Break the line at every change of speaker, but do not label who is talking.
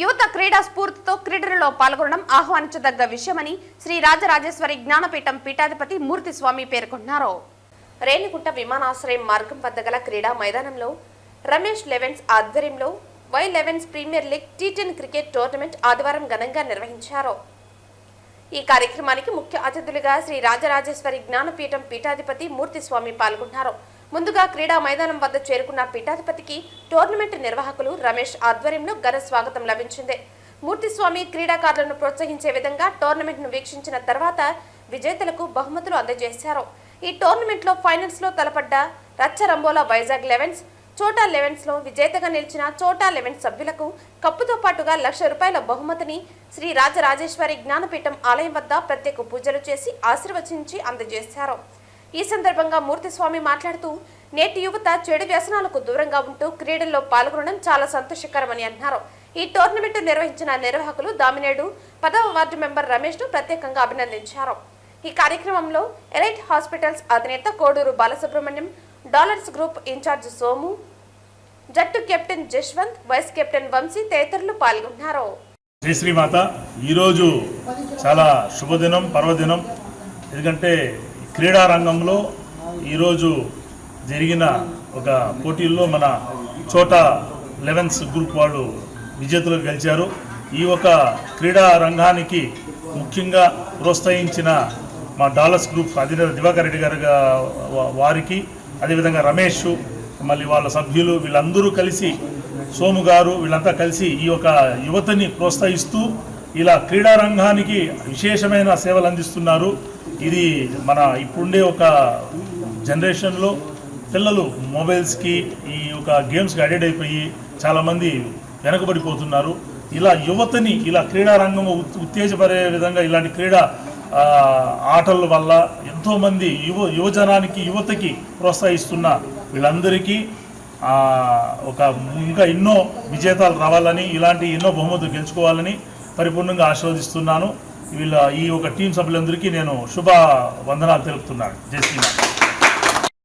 యువత క్రీడా స్ఫూర్తితో క్రీడలలో పాల్గొనడం ఆహ్వానించదగ్గ విషయమని శ్రీ రాజరాజేశ్వరి జ్ఞానపీఠం పీఠాధిపతి మూర్తి స్వామి పేర్కొన్నారు. రేణిగుంట విమానాశ్రయం మార్గం వద్ద గల క్రీడా మైదానంలో రమేష్ లెవెన్స్ ఆధ్వర్యంలో Y elevens premier league T ten cricket tournament ఆదివారం ఘనంగా నిర్వహించారు. ఈ కార్యక్రమానికి ముఖ్య అతిథులుగా శ్రీ రాజరాజేశ్వరి జ్ఞానపీఠం పీఠాధిపతి మూర్తిస్వామి పాల్గొన్నారు ముందుగా క్రీడా మైదానం వద్ద చేరుకున్న పీఠాధిపతికి టోర్నమెంట్ నిర్వాహకులు రమేష్ ఆధ్వర్యంలో ఘన స్వాగతం లభించింది. మూర్తిస్వామి క్రీడాకారులను ప్రోత్సహించే విధంగా టోర్నమెంట్ను వీక్షించిన తర్వాత విజేతలకు బహుమతులు అందజేశారు. ఈ టోర్నమెంట్లో ఫైనల్స్లో తలపడ్డ రచ్చరంబోలా వైజాగ్ లెవెన్స్ చోటా లెవెన్స్లో విజేతగా నిలిచిన చోటా లెవెన్స్ సభ్యులకు కప్పుతో పాటుగా లక్ష రూపాయల బహుమతిని శ్రీ రాజరాజేశ్వరి జ్ఞానపీఠం ఆలయం వద్ద ప్రత్యేక పూజలు చేసి ఆశీర్వచించి అందజేశారు. ఈ సందర్భంగా మూర్తిస్వామి మాట్లాడుతూ నేటి యువత చెడు వ్యసనాలకు దూరంగా ఉంటూ క్రీడల్లో పాల్గొనడం చాలా సంతోషకరమని అన్నారు. ఈ టోర్నమెంట్ నిర్వహించిన నిర్వాహకులు దామినేడు పదవ వార్డు మెంబర్ రమేష్ను ప్రత్యేకంగా అభినందించారు. ఈ కార్యక్రమంలో ఎలైట్ హాస్పిటల్స్ అధినేత Koduru Balasubrahmanyam dollars group incharge Somu జట్టు captain Jashwanth vice captain Vamsi తదితరులు పాల్గొన్నారు.
శ్రీ శ్రీమాత ఈరోజు చాలా శుభదినం పర్వదినం. ఎందుకంటే క్రీడా రంగంలో ఈరోజు జరిగిన ఒక పోటీల్లో మన చోటా లెవెన్స్ గ్రూప్ వాళ్ళు విజేతలు గెలిచారు. ఈ ఒక క్రీడా రంగానికి ముఖ్యంగా ప్రోత్సహించిన మా డాలర్స్ గ్రూప్ అధినేత దివాకర్ రెడ్డి గారు వారికి అదేవిధంగా రమేష్ మళ్ళీ వాళ్ళ సభ్యులు వీళ్ళందరూ కలిసి సోము గారు వీళ్ళంతా కలిసి ఈ యొక్క యువతని ప్రోత్సహిస్తూ ఇలా క్రీడా రంగానికి విశేషమైన సేవలు అందిస్తున్నారు. ఇది మన ఇప్పుడుండే ఒక జనరేషన్లో పిల్లలు మొబైల్స్కి ఈ యొక్క గేమ్స్కి అడిక్ట్ అయిపోయి చాలామంది వెనకబడిపోతున్నారు. ఇలా యువతని ఇలా క్రీడా రంగం ఉత్- ఉత్తేజపడే విధంగా ఇలాంటి క్రీడా ఆటల వల్ల ఎంతోమంది యువ యువజనానికి యువతకి ప్రోత్సహిస్తున్న వీళ్ళందరికీ ఒక ఇంకా ఎన్నో విజేతాలు రావాలని ఇలాంటి ఎన్నో బహుమతులు గెలుచుకోవాలని పరిపూర్ణంగా ఆశీర్వదిస్తున్నాను. వీళ్ళ ఈ ఒక టీం సభ్యులందరికీ నేను శుభ వందనాలు తెలుపుతున్నాను. జై శ్రీరామ్.